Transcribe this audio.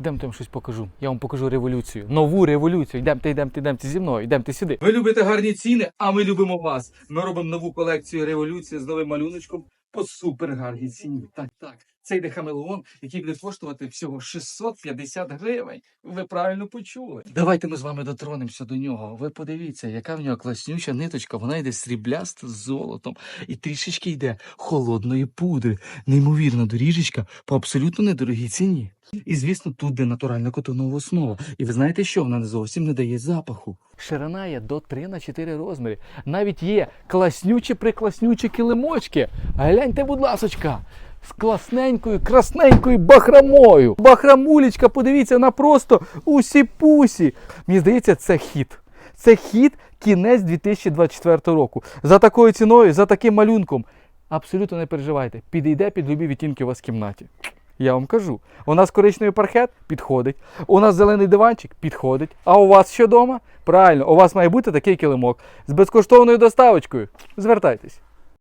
Йдемте, щось покажу. Я вам покажу революцію. Нову революцію. Йдемте, йдемте, йдемте зі мною, йдемте сюди. Ви любите гарні ціни, а ми любимо вас. Ми робимо нову колекцію революції з новим малюночком по супер гарній ціні. Так, так. Це йде хамелеон, який буде коштувати всього 650 гривень. Ви правильно почули. Давайте ми з вами дотронемося до нього. Ви подивіться, яка в нього класнюча ниточка. Вона йде срібляста з золотом і трішечки йде холодної пудри. Неймовірна доріжечка по абсолютно недорогій ціні. І звісно, тут де натуральна котонова основа. І ви знаєте що? Вона не зовсім не дає запаху. Ширина є до 3 на 4 розміри. Навіть є класнючі прикласнючі килимочки. Гляньте, будь ласочка. З класненькою, красненькою бахрамою. Бахрамулечка, подивіться, вона просто усі-пусі. Мені здається, це хід. Це хід кінець 2024 року. За такою ціною, за таким малюнком. Абсолютно не переживайте. Підійде під любі відтінки у вас в кімнаті. Я вам кажу. У нас коричневий паркет підходить. У нас зелений диванчик підходить. А у вас що вдома? Правильно, у вас має бути такий килимок з безкоштовною доставочкою. Звертайтесь.